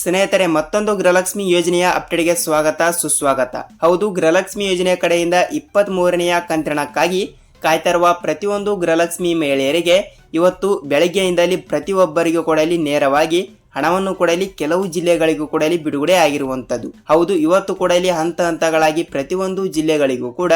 ಸ್ನೇಹಿತರೆ, ಮತ್ತೊಂದು ಗೃಹಲಕ್ಷ್ಮಿ ಯೋಜನೆಯ ಅಪ್ಡೇಟ್ಗೆ ಸ್ವಾಗತ, ಸುಸ್ವಾಗತ. ಹೌದು, ಗೃಹಲಕ್ಷ್ಮಿ ಯೋಜನೆಯ ಕಡೆಯಿಂದ ಇಪ್ಪತ್ತ್ ಮೂರನೆಯ ಕಂತ್ರಣಕ್ಕಾಗಿ ಕಾಯ್ತಿರುವ ಪ್ರತಿಯೊಂದು ಗೃಹಲಕ್ಷ್ಮಿ ಮಹಿಳೆಯರಿಗೆ ಇವತ್ತು ಬೆಳಗ್ಗೆಯಿಂದಲೇ ಪ್ರತಿಯೊಬ್ಬರಿಗೂ ಕೂಡ ನೇರವಾಗಿ ಹಣವನ್ನು ಕೂಡ ಇಲ್ಲಿ ಕೆಲವು ಜಿಲ್ಲೆಗಳಿಗೂ ಕೂಡ ಬಿಡುಗಡೆ ಆಗಿರುವಂಥದ್ದು. ಹೌದು, ಇವತ್ತು ಕೂಡ ಇಲ್ಲಿ ಹಂತ ಹಂತಗಳಾಗಿ ಪ್ರತಿಯೊಂದು ಜಿಲ್ಲೆಗಳಿಗೂ ಕೂಡ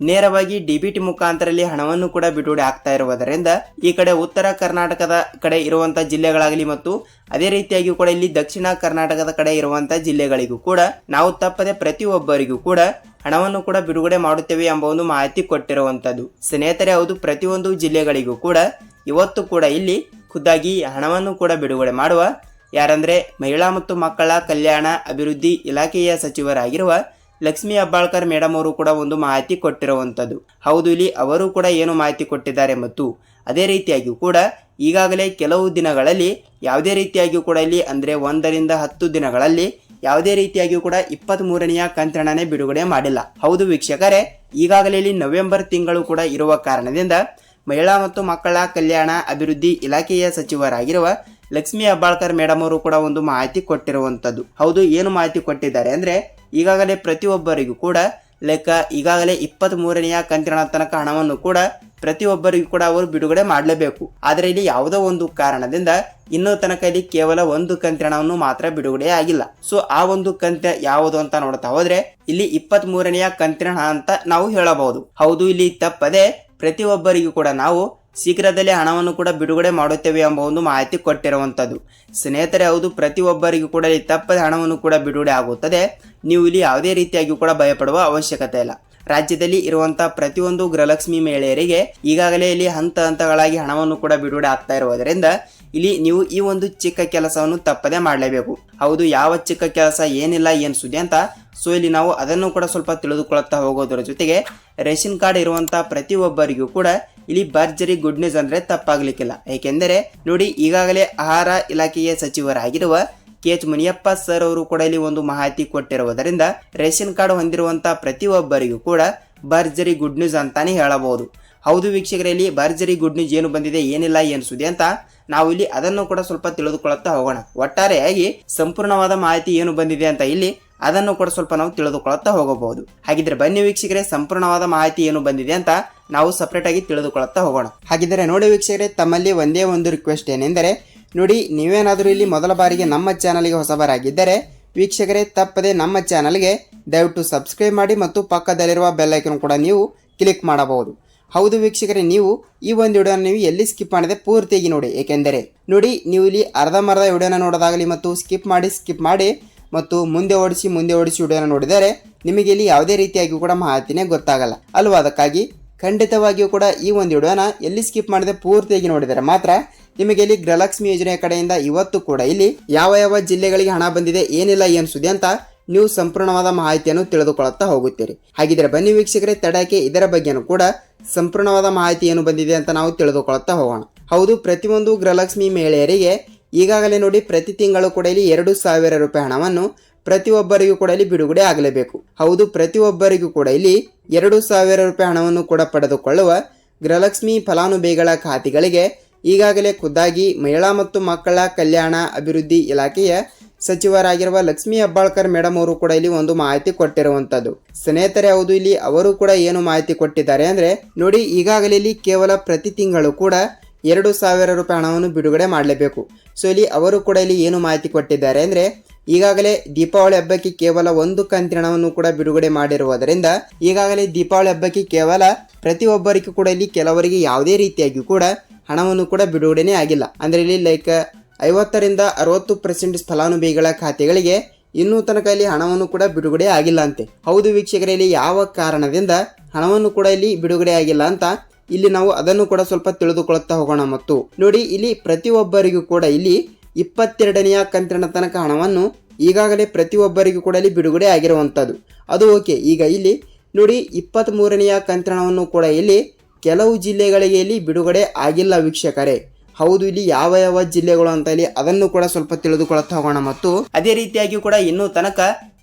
ನೇರವಾಗಿ ಡಿಬಿಟಿ ಮುಖಾಂತರದಲ್ಲಿ ಹಣವನ್ನು ಕೂಡ ಬಿಡುಗಡೆ ಆಗ್ತಾ ಇರುವುದರಿಂದ ಈ ಕಡೆ ಉತ್ತರ ಕರ್ನಾಟಕದ ಕಡೆ ಇರುವಂತಹ ಜಿಲ್ಲೆಗಳಾಗಲಿ ಮತ್ತು ಅದೇ ರೀತಿಯಾಗಿ ಕೂಡ ಇಲ್ಲಿ ದಕ್ಷಿಣ ಕರ್ನಾಟಕದ ಕಡೆ ಇರುವಂತಹ ಜಿಲ್ಲೆಗಳಿಗೂ ಕೂಡ ನಾವು ತಪ್ಪದೆ ಪ್ರತಿಯೊಬ್ಬರಿಗೂ ಕೂಡ ಹಣವನ್ನು ಕೂಡ ಬಿಡುಗಡೆ ಮಾಡುತ್ತೇವೆ ಎಂಬ ಒಂದು ಮಾಹಿತಿ ಕೊಟ್ಟಿರುವಂತದ್ದು. ಸ್ನೇಹಿತರೆ, ಹೌದು, ಪ್ರತಿಯೊಂದು ಜಿಲ್ಲೆಗಳಿಗೂ ಕೂಡ ಇವತ್ತು ಕೂಡ ಇಲ್ಲಿ ಖುದ್ದಾಗಿ ಹಣವನ್ನು ಕೂಡ ಬಿಡುಗಡೆ ಮಾಡುವ ಯಾರಂದ್ರೆ ಮಹಿಳಾ ಮತ್ತು ಮಕ್ಕಳ ಕಲ್ಯಾಣ ಅಭಿವೃದ್ಧಿ ಇಲಾಖೆಯ ಸಚಿವರಾಗಿರುವ ಲಕ್ಷ್ಮೀ ಅಬ್ಬಾಳ್ಕರ್ ಮೇಡಮ್ ಅವರು ಕೂಡ ಒಂದು ಮಾಹಿತಿ ಕೊಟ್ಟಿರುವಂಥದ್ದು. ಹೌದು, ಇಲ್ಲಿ ಅವರು ಕೂಡ ಏನು ಮಾಹಿತಿ ಕೊಟ್ಟಿದ್ದಾರೆ ಮತ್ತು ಅದೇ ರೀತಿಯಾಗಿಯೂ ಕೂಡ ಈಗಾಗಲೇ ಕೆಲವು ದಿನಗಳಲ್ಲಿ, ಯಾವುದೇ ರೀತಿಯಾಗಿಯೂ ಕೂಡ ಇಲ್ಲಿ ಅಂದರೆ ಒಂದರಿಂದ ಹತ್ತು ದಿನಗಳಲ್ಲಿ ಯಾವುದೇ ರೀತಿಯಾಗಿಯೂ ಕೂಡ ಇಪ್ಪತ್ತ್ ಮೂರನೆಯ ಕಂತ್ರಣನೇ ಬಿಡುಗಡೆ ಮಾಡಿಲ್ಲ. ಹೌದು ವೀಕ್ಷಕರೇ, ಈಗಾಗಲೇ ಇಲ್ಲಿ ನವೆಂಬರ್ ತಿಂಗಳು ಕೂಡ ಇರುವ ಕಾರಣದಿಂದ ಮಹಿಳಾ ಮತ್ತು ಮಕ್ಕಳ ಕಲ್ಯಾಣ ಅಭಿವೃದ್ಧಿ ಇಲಾಖೆಯ ಸಚಿವರಾಗಿರುವ ಲಕ್ಷ್ಮೀ ಹೆಬ್ಬಾಳ್ಕರ್ ಮೇಡಮ್ ಅವರು ಕೂಡ ಒಂದು ಮಾಹಿತಿ ಕೊಟ್ಟಿರುವಂಥದ್ದು ಹೌದು, ಏನು ಮಾಹಿತಿ ಕೊಟ್ಟಿದ್ದಾರೆ? ಅಂದ್ರೆ ಈಗಾಗಲೇ ಪ್ರತಿಯೊಬ್ಬರಿಗೂ ಕೂಡ ಲೆಕ್ಕ ಈಗಾಗಲೇ ಇಪ್ಪತ್ತ್ ಮೂರನೆಯ ಕಂತಿನ ತನಕ ಹಣವನ್ನು ಕೂಡ ಪ್ರತಿಯೊಬ್ಬರಿಗೂ ಕೂಡ ಅವರು ಬಿಡುಗಡೆ ಮಾಡಲೇಬೇಕು. ಆದರೆ ಇಲ್ಲಿ ಯಾವುದೋ ಒಂದು ಕಾರಣದಿಂದ ಇನ್ನೂ ತನಕ ಇಲ್ಲಿ ಕೇವಲ ಒಂದು ಕಂತಿನವನ್ನು ಮಾತ್ರ ಬಿಡುಗಡೆ ಆಗಿಲ್ಲ. ಸೊ ಆ ಒಂದು ಕಂತ ಯಾವುದು ಅಂತ ನೋಡ್ತಾ ಹೋದ್ರೆ ಇಲ್ಲಿ ಇಪ್ಪತ್ತ್ ಮೂರನೆಯ ಕಂತಿನ ಹಣ ಅಂತ ನಾವು ಹೇಳಬಹುದು. ಹೌದು, ಇಲ್ಲಿ ತಪ್ಪದೆ ಪ್ರತಿಯೊಬ್ಬರಿಗೂ ಕೂಡ ನಾವು ಶೀಘ್ರದಲ್ಲೇ ಹಣವನ್ನು ಕೂಡ ಬಿಡುಗಡೆ ಮಾಡುತ್ತೇವೆ ಎಂಬ ಒಂದು ಮಾಹಿತಿ ಕೊಟ್ಟಿರುವಂಥದ್ದು. ಸ್ನೇಹಿತರೆ, ಹೌದು, ಪ್ರತಿಯೊಬ್ಬರಿಗೂ ಕೂಡ ಇಲ್ಲಿ ತಪ್ಪದ ಹಣವನ್ನು ಕೂಡ ಬಿಡುಗಡೆ ಆಗುತ್ತದೆ. ನೀವು ಇಲ್ಲಿ ಯಾವುದೇ ರೀತಿಯಾಗಿ ಕೂಡ ಭಯಪಡುವ ಅವಶ್ಯಕತೆ ಇಲ್ಲ. ರಾಜ್ಯದಲ್ಲಿ ಇರುವಂತಹ ಪ್ರತಿಯೊಂದು ಗೃಹಲಕ್ಷ್ಮಿ ಮಹಿಳೆಯರಿಗೆ ಈಗಾಗಲೇ ಇಲ್ಲಿ ಹಂತ ಹಂತಗಳಾಗಿ ಹಣವನ್ನು ಕೂಡ ಬಿಡುಗಡೆ ಆಗ್ತಾ ಇರುವುದರಿಂದ ಇಲ್ಲಿ ನೀವು ಈ ಒಂದು ಚಿಕ್ಕ ಕೆಲಸವನ್ನು ತಪ್ಪದೆ ಮಾಡಲೇಬೇಕು. ಹೌದು, ಯಾವ ಚಿಕ್ಕ ಕೆಲಸ ಏನಿಲ್ಲ, ಏನು ಸುದ್ದಿ ಅಂತ ಸೊ ಇಲ್ಲಿ ನಾವು ಅದನ್ನು ಕೂಡ ಸ್ವಲ್ಪ ತಿಳಿದುಕೊಳ್ಳುತ್ತಾ ಹೋಗೋದರ ಜೊತೆಗೆ ರೇಷನ್ ಕಾರ್ಡ್ ಇರುವಂತಹ ಪ್ರತಿಯೊಬ್ಬರಿಗೂ ಕೂಡ ಇಲ್ಲಿ ಭರ್ಜರಿ ಗುಡ್ ನ್ಯೂಸ್ ಅಂದ್ರೆ ತಪ್ಪಾಗ್ಲಿಕ್ಕಿಲ್ಲ. ಏಕೆಂದರೆ ನೋಡಿ, ಈಗಾಗಲೇ ಆಹಾರ ಇಲಾಖೆಯ ಸಚಿವರಾಗಿರುವ ಕೆ ಎಚ್ ಮುನಿಯಪ್ಪ ಸರ್ ಅವರು ಕೂಡ ಇಲ್ಲಿ ಒಂದು ಮಾಹಿತಿ ಕೊಟ್ಟಿರುವುದರಿಂದ ರೇಷನ್ ಕಾರ್ಡ್ ಹೊಂದಿರುವಂತಹ ಪ್ರತಿಯೊಬ್ಬರಿಗೂ ಕೂಡ ಭರ್ಜರಿ ಗುಡ್ ನ್ಯೂಸ್ ಅಂತಾನೆ ಹೇಳಬಹುದು. ಹೌದು ವೀಕ್ಷಕರಲ್ಲಿ ಭರ್ಜರಿ ಗುಡ್ ನ್ಯೂಸ್ ಏನು ಬಂದಿದೆ, ಏನಿಲ್ಲ, ಏನು ಅಂತ ನಾವು ಇಲ್ಲಿ ಅದನ್ನು ಕೂಡ ಸ್ವಲ್ಪ ತಿಳಿದುಕೊಳ್ಳುತ್ತಾ ಹೋಗೋಣ. ಒಟ್ಟಾರೆಯಾಗಿ ಸಂಪೂರ್ಣವಾದ ಮಾಹಿತಿ ಏನು ಬಂದಿದೆ ಅಂತ ಇಲ್ಲಿ ಅದನ್ನು ಕೂಡ ಸ್ವಲ್ಪ ನಾವು ತಿಳಿದುಕೊಳ್ಳುತ್ತಾ ಹೋಗಬಹುದು. ಹಾಗಿದ್ರೆ ಬನ್ನಿ ವೀಕ್ಷಕರೇ, ಸಂಪೂರ್ಣವಾದ ಮಾಹಿತಿ ಏನು ಬಂದಿದೆ ಅಂತ ನಾವು ಸಪ್ರೇಟ್ ಆಗಿ ತಿಳಿದುಕೊಳ್ಳುತ್ತಾ ಹೋಗೋಣ. ಹಾಗಿದ್ರೆ ನೋಡಿ ವೀಕ್ಷಕರೇ, ತಮ್ಮಲ್ಲಿ ಒಂದೇ ಒಂದು ರಿಕ್ವೆಸ್ಟ್ ಏನೆಂದರೆ, ನೋಡಿ, ನೀವೇನಾದರೂ ಇಲ್ಲಿ ಮೊದಲ ಬಾರಿಗೆ ನಮ್ಮ ಚಾನಲ್ಗೆ ಹೊಸಬರಾಗಿದ್ದರೆ, ವೀಕ್ಷಕರೇ, ತಪ್ಪದೆ ನಮ್ಮ ಚಾನಲ್ಗೆ ದಯವಿಟ್ಟು ಸಬ್ಸ್ಕ್ರೈಬ್ ಮಾಡಿ ಮತ್ತು ಪಕ್ಕದಲ್ಲಿರುವ ಬೆಲ್ ಐಕನ್ ಕೂಡ ನೀವು ಕ್ಲಿಕ್ ಮಾಡಬಹುದು. ಹೌದು ವೀಕ್ಷಕರೇ, ನೀವು ಈ ಒಂದು ವಿಡಿಯೋನ ನೀವು ಎಲ್ಲಿ ಸ್ಕಿಪ್ ಮಾಡಿದೆ ಪೂರ್ತಿಯಾಗಿ ನೋಡಿ. ಏಕೆಂದರೆ, ನೋಡಿ, ನೀವು ಇಲ್ಲಿ ಅರ್ಧಂಬರ್ಧ ವಿಡಿಯೋನ ನೋಡೋದಾಗಲಿ ಮತ್ತು ಸ್ಕಿಪ್ ಮಾಡಿ ಸ್ಕಿಪ್ ಮಾಡಿ ಮತ್ತು ಮುಂದೆ ಓಡಿಸಿ ಮುಂದೆ ಓಡಿಸಿ ವಿಡಿಯೋನ ನೋಡಿದರೆ ನಿಮಗೆ ಇಲ್ಲಿ ಯಾವುದೇ ರೀತಿಯಾಗಿ ಕೂಡ ಮಾಹಿತಿನೇ ಗೊತ್ತಾಗಲ್ಲ. ಅಲ್ವಾ? ಅದಕ್ಕಾಗಿ ಖಂಡಿತವಾಗಿಯೂ ಕೂಡ ಈ ಒಂದು ವಿಡಿಯೋನ ಎಲ್ಲಿ ಸ್ಕಿಪ್ ಮಾಡದೆ ಪೂರ್ತಿಯಾಗಿ ನೋಡಿದರೆ ಮಾತ್ರ ನಿಮಗೆ ಇಲ್ಲಿ ಗೃಹಲಕ್ಷ್ಮಿ ಯೋಜನೆಯ ಕಡೆಯಿಂದ ಇವತ್ತು ಕೂಡ ಇಲ್ಲಿ ಯಾವ ಯಾವ ಜಿಲ್ಲೆಗಳಿಗೆ ಹಣ ಬಂದಿದೆ, ಏನಿಲ್ಲ, ಏನು ಸುದ್ದಿ ಅಂತ ನೀವು ಸಂಪೂರ್ಣವಾದ ಮಾಹಿತಿಯನ್ನು ತಿಳಿದುಕೊಳ್ಳುತ್ತಾ ಹೋಗುತ್ತೀರಿ. ಹಾಗಿದ್ರೆ ಬನ್ನಿ ವೀಕ್ಷಕರೇ, ತಡಕ್ಕೆ ಇದರ ಬಗ್ಗೆನೂ ಕೂಡ ಸಂಪೂರ್ಣವಾದ ಮಾಹಿತಿ ಏನು ಬಂದಿದೆ ಅಂತ ನಾವು ತಿಳಿದುಕೊಳ್ಳುತ್ತಾ ಹೋಗೋಣ. ಹೌದು, ಪ್ರತಿಯೊಂದು ಗೃಹಲಕ್ಷ್ಮಿ ಮಹಿಳೆಯರಿಗೆ ಈಗಾಗಲೇ ನೋಡಿ ಪ್ರತಿ ತಿಂಗಳು ಕೂಡ ಇಲ್ಲಿ ಎರಡು ಸಾವಿರ ರೂಪಾಯಿ ಹಣವನ್ನು ಪ್ರತಿಯೊಬ್ಬರಿಗೂ ಕೂಡ ಇಲ್ಲಿ ಬಿಡುಗಡೆ ಆಗಲೇಬೇಕು. ಹೌದು, ಪ್ರತಿಯೊಬ್ಬರಿಗೂ ಕೂಡ ಇಲ್ಲಿ ಎರಡು ಸಾವಿರ ರೂಪಾಯಿ ಹಣವನ್ನು ಕೂಡ ಪಡೆದುಕೊಳ್ಳುವ ಗೃಹಲಕ್ಷ್ಮಿ ಫಲಾನುಭವಿಗಳ ಖಾತೆಗಳಿಗೆ ಈಗಾಗಲೇ ಖುದ್ದಾಗಿ ಮಹಿಳಾ ಮತ್ತು ಮಕ್ಕಳ ಕಲ್ಯಾಣ ಅಭಿವೃದ್ಧಿ ಇಲಾಖೆಯ ಸಚಿವರಾಗಿರುವ ಲಕ್ಷ್ಮೀ ಹೆಬ್ಬಾಳ್ಕರ್ ಮೇಡಮ್ ಅವರು ಕೂಡ ಇಲ್ಲಿ ಒಂದು ಮಾಹಿತಿ ಕೊಟ್ಟಿರುವಂತದ್ದು. ಸ್ನೇಹಿತರೆ, ಹೌದು, ಇಲ್ಲಿ ಅವರು ಕೂಡ ಏನು ಮಾಹಿತಿ ಕೊಟ್ಟಿದ್ದಾರೆ ಅಂದ್ರೆ ನೋಡಿ, ಈಗಾಗಲೇ ಇಲ್ಲಿ ಕೇವಲ ಪ್ರತಿ ತಿಂಗಳು ಕೂಡ ಎರಡು ಸಾವಿರ ರೂಪಾಯಿ ಹಣವನ್ನು ಬಿಡುಗಡೆ ಮಾಡಲೇಬೇಕು. ಸೊ ಇಲ್ಲಿ ಅವರು ಕೂಡ ಇಲ್ಲಿ ಏನು ಮಾಹಿತಿ ಕೊಟ್ಟಿದ್ದಾರೆ ಅಂದರೆ, ಈಗಾಗಲೇ ದೀಪಾವಳಿ ಹಬ್ಬಕ್ಕೆ ಕೇವಲ ಒಂದು ಕಂತಿನ ಹಣವನ್ನು ಕೂಡ ಬಿಡುಗಡೆ ಮಾಡಿರುವುದರಿಂದ, ಈಗಾಗಲೇ ದೀಪಾವಳಿ ಹಬ್ಬಕ್ಕೆ ಕೇವಲ ಪ್ರತಿಯೊಬ್ಬರಿಗೂ ಕೂಡ ಇಲ್ಲಿ ಕೆಲವರಿಗೆ ಯಾವುದೇ ರೀತಿಯಾಗಿ ಕೂಡ ಹಣವನ್ನು ಕೂಡ ಬಿಡುಗಡೆನೇ ಆಗಿಲ್ಲ. ಅಂದರೆ ಇಲ್ಲಿ ಲೈಕ್ ಐವತ್ತರಿಂದ ಅರವತ್ತು ಪರ್ಸೆಂಟ್ ಫಲಾನುಭವಿಗಳ ಖಾತೆಗಳಿಗೆ ಇನ್ನೂ ತನಕ ಇಲ್ಲಿ ಹಣವನ್ನು ಕೂಡ ಬಿಡುಗಡೆ ಆಗಿಲ್ಲ ಅಂತೆ. ಹೌದು ವೀಕ್ಷಕರಲ್ಲಿ ಯಾವ ಕಾರಣದಿಂದ ಹಣವನ್ನು ಕೂಡ ಇಲ್ಲಿ ಬಿಡುಗಡೆ ಆಗಿಲ್ಲ ಅಂತ ಇಲ್ಲಿ ನಾವು ಅದನ್ನು ಕೂಡ ಸ್ವಲ್ಪ ತಿಳಿದುಕೊಳ್ಳುತ್ತಾ ಹೋಗೋಣ. ಮತ್ತು ನೋಡಿ, ಇಲ್ಲಿ ಪ್ರತಿಯೊಬ್ಬರಿಗೂ ಕೂಡ ಇಲ್ಲಿ ಇಪ್ಪತ್ತೆರಡನೆಯ ಕಂತಿನ ತನಕ ಹಣವನ್ನು ಈಗಾಗಲೇ ಪ್ರತಿಯೊಬ್ಬರಿಗೂ ಕೂಡ ಇಲ್ಲಿ ಬಿಡುಗಡೆ ಆಗಿರುವಂಥದ್ದು. ಅದು ಓಕೆ. ಈಗ ಇಲ್ಲಿ ನೋಡಿ ಇಪ್ಪತ್ತ್ ಮೂರನೆಯ ಕಂತಿನವನ್ನು ಕೂಡ ಇಲ್ಲಿ ಕೆಲವು ಜಿಲ್ಲೆಗಳಿಗೆ ಇಲ್ಲಿ ಬಿಡುಗಡೆ ಆಗಿಲ್ಲ ವೀಕ್ಷಕರೇ. ಹೌದು, ಇಲ್ಲಿ ಯಾವ ಯಾವ ಜಿಲ್ಲೆಗಳು ಅಂತ ಇಲ್ಲಿ ಅದನ್ನು ಕೂಡ ಸ್ವಲ್ಪ ತಿಳಿದುಕೊಳ್ಳುತ್ತಾ ಹೋಗೋಣ. ಮತ್ತು ಅದೇ ರೀತಿಯಾಗಿ ಕೂಡ ಇನ್ನೂ ತನಕ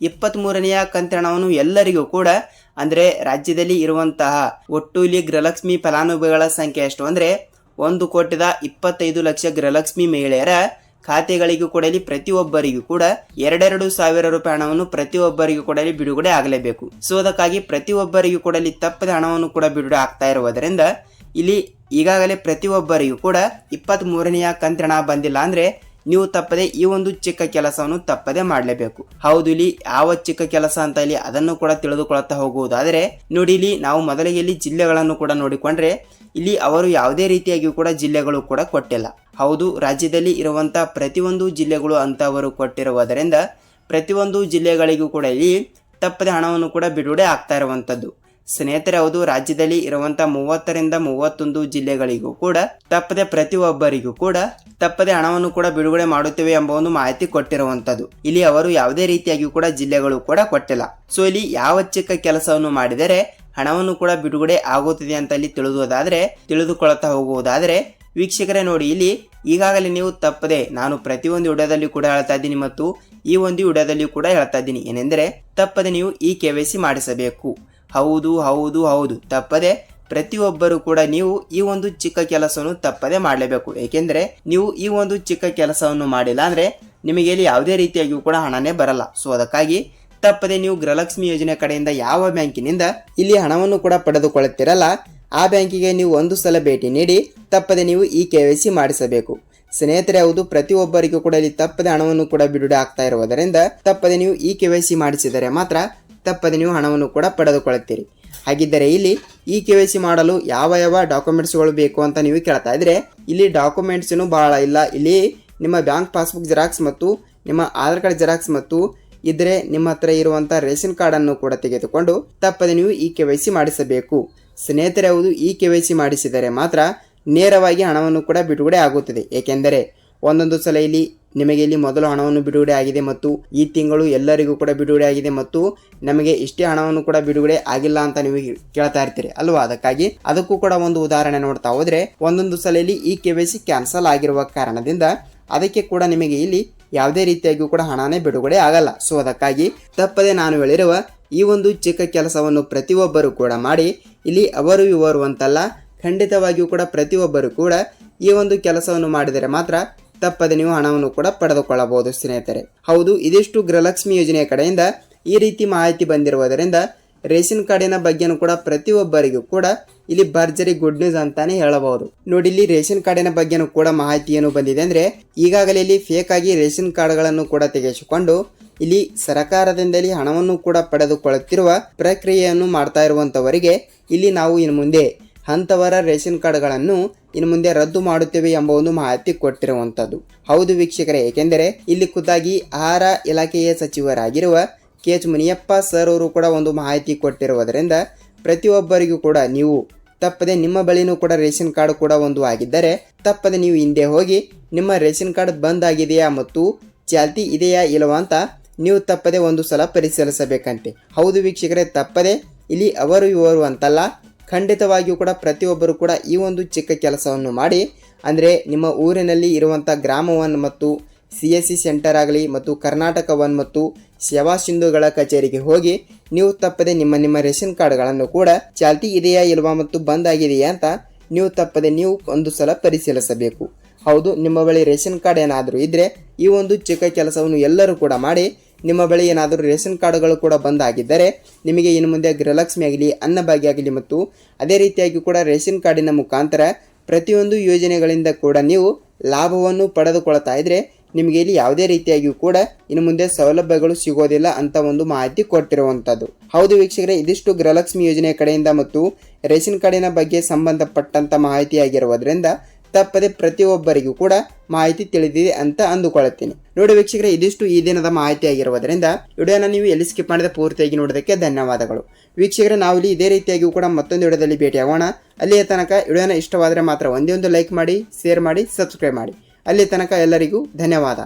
ಇಪ್ಪತ್ತ್ ಮೂರನೆಯ ಕಂತಿನವನ್ನು ಎಲ್ಲರಿಗೂ ಕೂಡ ಅಂದ್ರೆ ರಾಜ್ಯದಲ್ಲಿ ಇರುವಂತಹ ಒಟ್ಟು ಇಲ್ಲಿ ಗೃಹಲಕ್ಷ್ಮಿ ಫಲಾನುಭವಿಗಳ ಸಂಖ್ಯೆ ಎಷ್ಟು? ಅಂದ್ರೆ ಒಂದು ಕೋಟಿದ ಇಪ್ಪತ್ತೈದು ಲಕ್ಷ ಗೃಹಲಕ್ಷ್ಮಿ ಮಹಿಳೆಯರ ಖಾತೆಗಳಿಗೂ ಕೂಡ ಇಲ್ಲಿ ಪ್ರತಿಯೊಬ್ಬರಿಗೂ ಕೂಡ ಎರಡೆರಡು ಸಾವಿರ ರೂಪಾಯಿ ಹಣವನ್ನು ಪ್ರತಿಯೊಬ್ಬರಿಗೂ ಕೂಡ ಇಲ್ಲಿ ಬಿಡುಗಡೆ ಆಗಲೇಬೇಕು. ಸೊ ಅದಕ್ಕಾಗಿ ಪ್ರತಿಯೊಬ್ಬರಿಗೂ ಕೂಡ ಇಲ್ಲಿ ತಪ್ಪದೆ ಹಣವನ್ನು ಕೂಡ ಬಿಡುಗಡೆ ಆಗ್ತಾ ಇರುವುದರಿಂದ ಇಲ್ಲಿ ಈಗಾಗಲೇ ಪ್ರತಿಯೊಬ್ಬರಿಗೂ ಕೂಡ ಇಪ್ಪತ್ತ್ ಮೂರನೆಯ ಕಂತ್ರಣ ಬಂದಿಲ್ಲ. ಅಂದ್ರೆ ನೀವು ತಪ್ಪದೆ ಈ ಒಂದು ಚಿಕ್ಕ ಕೆಲಸವನ್ನು ತಪ್ಪದೆ ಮಾಡಲೇಬೇಕು. ಹೌದು ಇಲ್ಲಿ ಯಾವ ಚಿಕ್ಕ ಕೆಲಸ ಅಂತ ಇಲ್ಲಿ ಅದನ್ನು ಕೂಡ ತಿಳಿದುಕೊಳ್ತಾ ಹೋಗುವುದಾದರೆ, ನೋಡಿ ಇಲ್ಲಿ ನಾವು ಮೊದಲಿಗೆ ಇಲ್ಲಿ ಜಿಲ್ಲೆಗಳನ್ನು ಕೂಡ ನೋಡಿಕೊಂಡ್ರೆ, ಇಲ್ಲಿ ಅವರು ಯಾವುದೇ ರೀತಿಯಾಗಿ ಕೂಡ ಜಿಲ್ಲೆಗಳು ಕೂಡ ಕೊಟ್ಟಿಲ್ಲ. ಹೌದು, ರಾಜ್ಯದಲ್ಲಿ ಇರುವಂತ ಪ್ರತಿಯೊಂದು ಜಿಲ್ಲೆಗಳು ಅಂತ ಅವರು ಕೊಟ್ಟಿರುವುದರಿಂದ ಪ್ರತಿಯೊಂದು ಜಿಲ್ಲೆಗಳಿಗೂ ಕೂಡ ಇಲ್ಲಿ ತಪ್ಪದೆ ಹಣವನ್ನು ಕೂಡ ಬಿಡುಗಡೆ ಆಗ್ತಾ ಇರುವಂತದ್ದು ಸ್ನೇಹಿತರೆ ಹೌದು ರಾಜ್ಯದಲ್ಲಿ ಇರುವಂತ ಮೂವತ್ತರಿಂದ ಮೂವತ್ತೊಂದು ಜಿಲ್ಲೆಗಳಿಗೂ ಕೂಡ ತಪ್ಪದೆ ಪ್ರತಿಯೊಬ್ಬರಿಗೂ ಕೂಡ ತಪ್ಪದೆ ಹಣವನ್ನು ಕೂಡ ಬಿಡುಗಡೆ ಮಾಡುತ್ತೇವೆ ಎಂಬ ಒಂದು ಮಾಹಿತಿ ಕೊಟ್ಟಿರುವಂತದ್ದು. ಇಲ್ಲಿ ಅವರು ಯಾವುದೇ ರೀತಿಯಾಗಿ ಕೂಡ ಜಿಲ್ಲೆಗಳು ಕೂಡ ಕೊಟ್ಟಿಲ್ಲ. ಸೊ ಇಲ್ಲಿ ಯಾವ ಚಿಕ್ಕ ಕೆಲಸವನ್ನು ಮಾಡಿದರೆ ಹಣವನ್ನು ಕೂಡ ಬಿಡುಗಡೆ ಆಗುತ್ತದೆ ಅಂತ ಇಲ್ಲಿ ತಿಳಿದುವುದಾದ್ರೆ ತಿಳಿದುಕೊಳ್ಳುತ್ತಾ ಹೋಗುವುದಾದ್ರೆ, ವೀಕ್ಷಕರೇ ನೋಡಿ, ಇಲ್ಲಿ ಈಗಾಗಲೇ ನೀವು ತಪ್ಪದೆ ನಾನು ಪ್ರತಿಯೊಂದು ವಿಡಿಯೋದಲ್ಲಿ ಕೂಡ ಹೇಳ್ತಾ ಇದ್ದೀನಿ ಮತ್ತು ಈ ಒಂದು ವಿಡಿಯೋದಲ್ಲಿ ಕೂಡ ಹೇಳ್ತಾ ಇದ್ದೀನಿ. ಏನೆಂದರೆ, ತಪ್ಪದೆ ನೀವು ಈ ಕೆ ಮಾಡಿಸಬೇಕು. ಹೌದು ಹೌದು ಹೌದು. ತಪ್ಪದೆ ಪ್ರತಿಯೊಬ್ಬರು ಕೂಡ ನೀವು ಈ ಒಂದು ಚಿಕ್ಕ ಕೆಲಸವನ್ನು ತಪ್ಪದೆ ಮಾಡಲೇಬೇಕು. ಏಕೆಂದರೆ ನೀವು ಈ ಒಂದು ಚಿಕ್ಕ ಕೆಲಸವನ್ನು ಮಾಡಿಲ್ಲ ಅಂದ್ರೆ ನಿಮಗೆ ಇಲ್ಲಿ ಯಾವುದೇ ರೀತಿಯಾಗಿಯೂ ಕೂಡ ಹಣನೇ ಬರಲ್ಲ. ಸೊ ಅದಕ್ಕಾಗಿ ತಪ್ಪದೆ ನೀವು ಗೃಹಲಕ್ಷ್ಮಿ ಯೋಜನೆ ಕಡೆಯಿಂದ ಯಾವ ಬ್ಯಾಂಕಿನಿಂದ ಇಲ್ಲಿ ಹಣವನ್ನು ಕೂಡ ಪಡೆದುಕೊಳ್ಳುತ್ತಿರಲ್ಲ, ಆ ಬ್ಯಾಂಕಿಗೆ ನೀವು ಒಂದು ಸಲ ಭೇಟಿ ನೀಡಿ ತಪ್ಪದೆ ನೀವು ಈ ಕೆ ಮಾಡಿಸಬೇಕು. ಸ್ನೇಹಿತರೆ, ಹೌದು, ಪ್ರತಿಯೊಬ್ಬರಿಗೂ ಕೂಡ ಇಲ್ಲಿ ತಪ್ಪದೆ ಹಣವನ್ನು ಕೂಡ ಬಿಡುಗಡೆ ಆಗ್ತಾ ಇರುವುದರಿಂದ ತಪ್ಪದೆ ನೀವು ಈ ಕೆ ಮಾಡಿಸಿದರೆ ಮಾತ್ರ ತಪ್ಪದೆ ನೀವು ಹಣವನ್ನು ಕೂಡ ಪಡೆದುಕೊಳ್ಳುತ್ತೀರಿ. ಹಾಗಿದ್ದರೆ ಇಲ್ಲಿ ಇ ಕೆ ವೈ ಸಿ ಮಾಡಲು ಯಾವ ಯಾವ ಡಾಕ್ಯುಮೆಂಟ್ಸ್ಗಳು ಬೇಕು ಅಂತ ನೀವು ಕೇಳ್ತಾ ಇದ್ರೆ, ಇಲ್ಲಿ ಡಾಕ್ಯುಮೆಂಟ್ಸ್ ಭಾಳ ಇಲ್ಲ. ಇಲ್ಲಿ ನಿಮ್ಮ ಬ್ಯಾಂಕ್ ಪಾಸ್ಬುಕ್ ಜೆರಾಕ್ಸ್ ಮತ್ತು ನಿಮ್ಮ ಆಧಾರ್ ಕಾರ್ಡ್ ಜೆರಾಕ್ಸ್ ಮತ್ತು ಇದ್ರೆ ನಿಮ್ಮ ಹತ್ರ ಇರುವಂಥ ರೇಷನ್ ಕಾರ್ಡನ್ನು ಕೂಡ ತೆಗೆದುಕೊಂಡು ತಪ್ಪದೆ ನೀವು ಈ ಕೆ ವೈ ಸಿ ಮಾಡಿಸಬೇಕು. ಸ್ನೇಹಿತರೆ, ಹೌದು, ಈ ಕೆ ವೈ ಸಿ ಮಾಡಿಸಿದರೆ ಮಾತ್ರ ನೇರವಾಗಿ ಹಣವನ್ನು ಕೂಡ ಬಿಡುಗಡೆ ಆಗುತ್ತದೆ. ಏಕೆಂದರೆ, ಒಂದೊಂದು ಸಲ ಇಲ್ಲಿ ನಿಮಗೆ ಇಲ್ಲಿ ಮೊದಲು ಹಣವನ್ನು ಬಿಡುಗಡೆ ಆಗಿದೆ ಮತ್ತು ಈ ತಿಂಗಳು ಎಲ್ಲರಿಗೂ ಕೂಡ ಬಿಡುಗಡೆ ಆಗಿದೆ ಮತ್ತು ನಮಗೆ ಇಷ್ಟೇ ಹಣವನ್ನು ಕೂಡ ಬಿಡುಗಡೆ ಆಗಿಲ್ಲ ಅಂತ ನೀವು ಕೇಳ್ತಾ ಇರ್ತೀರಿ, ಅಲ್ವಾ? ಅದಕ್ಕಾಗಿ ಅದಕ್ಕೂ ಕೂಡ ಒಂದು ಉದಾಹರಣೆ ನೋಡ್ತಾ ಹೋದ್ರೆ, ಒಂದೊಂದು ಸಲ ಇಲ್ಲಿ ಈ ಕೆ ಕ್ಯಾನ್ಸಲ್ ಆಗಿರುವ ಕಾರಣದಿಂದ ಅದಕ್ಕೆ ಕೂಡ ನಿಮಗೆ ಇಲ್ಲಿ ಯಾವುದೇ ರೀತಿಯಾಗಿಯೂ ಕೂಡ ಹಣನೇ ಬಿಡುಗಡೆ ಆಗಲ್ಲ. ಸೊ ಅದಕ್ಕಾಗಿ ತಪ್ಪದೆ ನಾನು ಹೇಳಿರುವ ಈ ಒಂದು ಚಿಕ್ಕ ಕೆಲಸವನ್ನು ಪ್ರತಿಯೊಬ್ಬರು ಕೂಡ ಮಾಡಿ, ಇಲ್ಲಿ ಅವರು ಇವರು ಅಂತಲ್ಲ, ಖಂಡಿತವಾಗಿಯೂ ಕೂಡ ಪ್ರತಿಯೊಬ್ಬರು ಕೂಡ ಈ ಒಂದು ಕೆಲಸವನ್ನು ಮಾಡಿದರೆ ಮಾತ್ರ ತಪ್ಪದೆ ನೀವು ಹಣವನ್ನು ಕೂಡ ಪಡೆದುಕೊಳ್ಳಬಹುದು, ಸ್ನೇಹಿತರೆ. ಹೌದು, ಇದಿಷ್ಟು ಗೃಹಲಕ್ಷ್ಮಿ ಯೋಜನೆಯ ಕಡೆಯಿಂದ ಈ ರೀತಿ ಮಾಹಿತಿ ಬಂದಿರುವುದರಿಂದ ರೇಷನ್ ಕಾರ್ಡಿನ ಬಗ್ಗೆನೂ ಕೂಡ ಪ್ರತಿಯೊಬ್ಬರಿಗೂ ಕೂಡ ಇಲ್ಲಿ ಭರ್ಜರಿ ಗುಡ್ ನ್ಯೂಸ್ ಅಂತಾನೆ ಹೇಳಬಹುದು. ನೋಡಿ, ಇಲ್ಲಿ ರೇಷನ್ ಕಾರ್ಡಿನ ಬಗ್ಗೆನೂ ಕೂಡ ಮಾಹಿತಿ ಏನು ಬಂದಿದೆ ಅಂದ್ರೆ, ಈಗಾಗಲೇ ಇಲ್ಲಿ ಫೇಕ್ ಆಗಿ ರೇಷನ್ ಕಾರ್ಡ್ಗಳನ್ನು ಕೂಡ ತೆಗೆಸಿಕೊಂಡು ಇಲ್ಲಿ ಸರಕಾರದಿಂದಲೇ ಹಣವನ್ನು ಕೂಡ ಪಡೆದುಕೊಳ್ಳುತ್ತಿರುವ ಪ್ರಕ್ರಿಯೆಯನ್ನು ಮಾಡ್ತಾ ಇರುವಂತವರಿಗೆ ಇಲ್ಲಿ ನಾವು ಇನ್ನು ಮುಂದೆ ಅಂತವರ ರೇಷನ್ ಕಾರ್ಡ್ಗಳನ್ನು ಇನ್ನು ಮುಂದೆ ರದ್ದು ಮಾಡುತ್ತೇವೆ ಎಂಬ ಒಂದು ಮಾಹಿತಿ ಕೊಟ್ಟಿರುವಂಥದ್ದು ಹೌದು ವೀಕ್ಷಕರೇ, ಏಕೆಂದರೆ ಇಲ್ಲಿ ಖುದ್ದಾಗಿ ಆಹಾರ ಇಲಾಖೆಯ ಸಚಿವರಾಗಿರುವ ಕೆ ಎಚ್ ಮುನಿಯಪ್ಪ ಸರ್ ಅವರು ಕೂಡ ಒಂದು ಮಾಹಿತಿ ಕೊಟ್ಟಿರುವುದರಿಂದ ಪ್ರತಿಯೊಬ್ಬರಿಗೂ ಕೂಡ ನೀವು ತಪ್ಪದೆ ನಿಮ್ಮ ಬಳಿನೂ ಕೂಡ ರೇಷನ್ ಕಾರ್ಡ್ ಕೂಡ ಒಂದು ಆಗಿದ್ದರೆ ತಪ್ಪದೆ ನೀವು ಹಿಂದೆ ಹೋಗಿ ನಿಮ್ಮ ರೇಷನ್ ಕಾರ್ಡ್ ಬಂದ್ ಆಗಿದೆಯಾ ಮತ್ತು ಚಾಲ್ತಿ ಇದೆಯಾ ಇಲ್ಲವಾ ಅಂತ ನೀವು ತಪ್ಪದೆ ಒಂದು ಸಲ ಪರಿಶೀಲಿಸಬೇಕಂತೆ. ಹೌದು ವೀಕ್ಷಕರೇ, ತಪ್ಪದೆ ಇಲ್ಲಿ ಅವರು ಇವರು ಅಂತಲ್ಲ ಖಂಡಿತವಾಗಿಯೂ ಕೂಡ ಪ್ರತಿಯೊಬ್ಬರು ಕೂಡ ಈ ಒಂದು ಚಿಕ್ಕ ಕೆಲಸವನ್ನು ಮಾಡಿ, ಅಂದರೆ ನಿಮ್ಮ ಊರಿನಲ್ಲಿ ಇರುವಂಥ ಗ್ರಾಮವನ್ನು ಮತ್ತು ಸಿ ಎಸ್ ಸಿ ಸೆಂಟರ್ ಆಗಲಿ ಮತ್ತು ಕರ್ನಾಟಕ ಒನ್ ಮತ್ತು ಸೇವಾ ಸಿಂಧುಗಳ ಕಚೇರಿಗೆ ಹೋಗಿ ನೀವು ತಪ್ಪದೆ ನಿಮ್ಮ ನಿಮ್ಮ ರೇಷನ್ ಕಾರ್ಡ್ಗಳನ್ನು ಕೂಡ ಚಾಲ್ತಿ ಇದೆಯಾ ಇಲ್ವಾ ಮತ್ತು ಬಂದ್ ಆಗಿದೆಯಾ ಅಂತ ನೀವು ತಪ್ಪದೆ ನೀವು ಒಂದು ಸಲ ಪರಿಶೀಲಿಸಬೇಕು. ಹೌದು, ನಿಮ್ಮ ಬಳಿ ರೇಷನ್ ಕಾರ್ಡ್ ಏನಾದರೂ ಇದ್ದರೆ ಈ ಒಂದು ಚಿಕ್ಕ ಕೆಲಸವನ್ನು ಎಲ್ಲರೂ ಕೂಡ ಮಾಡಿ ನಿಮ್ಮ ಬಳಿ ಏನಾದರೂ ರೇಷನ್ ಕಾರ್ಡ್ಗಳು ಕೂಡ ಬಂದಾಗಿದ್ದರೆ ನಿಮಗೆ ಇನ್ನು ಮುಂದೆ ಗೃಹಲಕ್ಷ್ಮಿ ಆಗಲಿ, ಅನ್ನಭಾಗ್ಯ ಆಗಲಿ ಮತ್ತು ಅದೇ ರೀತಿಯಾಗಿ ಕೂಡ ರೇಷನ್ ಕಾರ್ಡಿನ ಮುಖಾಂತರ ಪ್ರತಿಯೊಂದು ಯೋಜನೆಗಳಿಂದ ಕೂಡ ನೀವು ಲಾಭವನ್ನು ಪಡೆದುಕೊಳ್ತಾ ಇದ್ರೆ ನಿಮಗೆ ಇಲ್ಲಿ ಯಾವುದೇ ರೀತಿಯಾಗಿಯೂ ಕೂಡ ಇನ್ನು ಮುಂದೆ ಸೌಲಭ್ಯಗಳು ಸಿಗೋದಿಲ್ಲ ಅಂತ ಒಂದು ಮಾಹಿತಿ ಕೊಟ್ಟಿರುವಂಥದ್ದು. ಹೌದು ವೀಕ್ಷಕರೇ, ಇದಿಷ್ಟು ಗೃಹಲಕ್ಷ್ಮಿ ಯೋಜನೆಯ ಕಡೆಯಿಂದ ಮತ್ತು ರೇಷನ್ ಕಾರ್ಡಿನ ಬಗ್ಗೆ ಸಂಬಂಧಪಟ್ಟಂತ ಮಾಹಿತಿಯಾಗಿರುವುದರಿಂದ ತಪ್ಪದೆ ಪ್ರತಿಯೊಬ್ಬರಿಗೂ ಕೂಡ ಮಾಹಿತಿ ತಿಳಿದಿದೆ ಅಂತ ಅಂದುಕೊಳ್ಳುತ್ತೇನೆ. ನೋಡಿ ವೀಕ್ಷಕರೇ, ಇದಿಷ್ಟು ಈ ದಿನದ ಮಾಹಿತಿ ಆಗಿರುವುದರಿಂದ ವಿಡಿಯೋನ ನೀವು ಎಲ್ಲಿ ಸ್ಕಿಪ್ ಮಾಡಿದ ಪೂರ್ತಿಯಾಗಿ ನೋಡೋದಕ್ಕೆ ಧನ್ಯವಾದಗಳು. ವೀಕ್ಷಕರೇ ನಾವು ಇಲ್ಲಿ ಇದೇ ರೀತಿಯಾಗಿಯೂ ಕೂಡ ಮತ್ತೊಂದು ವಿಡಿಯೋದಲ್ಲಿ ಭೇಟಿಯಾಗೋಣ. ಅಲ್ಲಿಯ ತನಕ ವಿಡಿಯೋನ ಇಷ್ಟವಾದರೆ ಮಾತ್ರ ಒಂದೇ ಒಂದು ಲೈಕ್ ಮಾಡಿ, ಶೇರ್ ಮಾಡಿ, ಸಬ್ಸ್ಕ್ರೈಬ್ ಮಾಡಿ. ಅಲ್ಲಿಯ ತನಕ ಎಲ್ಲರಿಗೂ ಧನ್ಯವಾದ.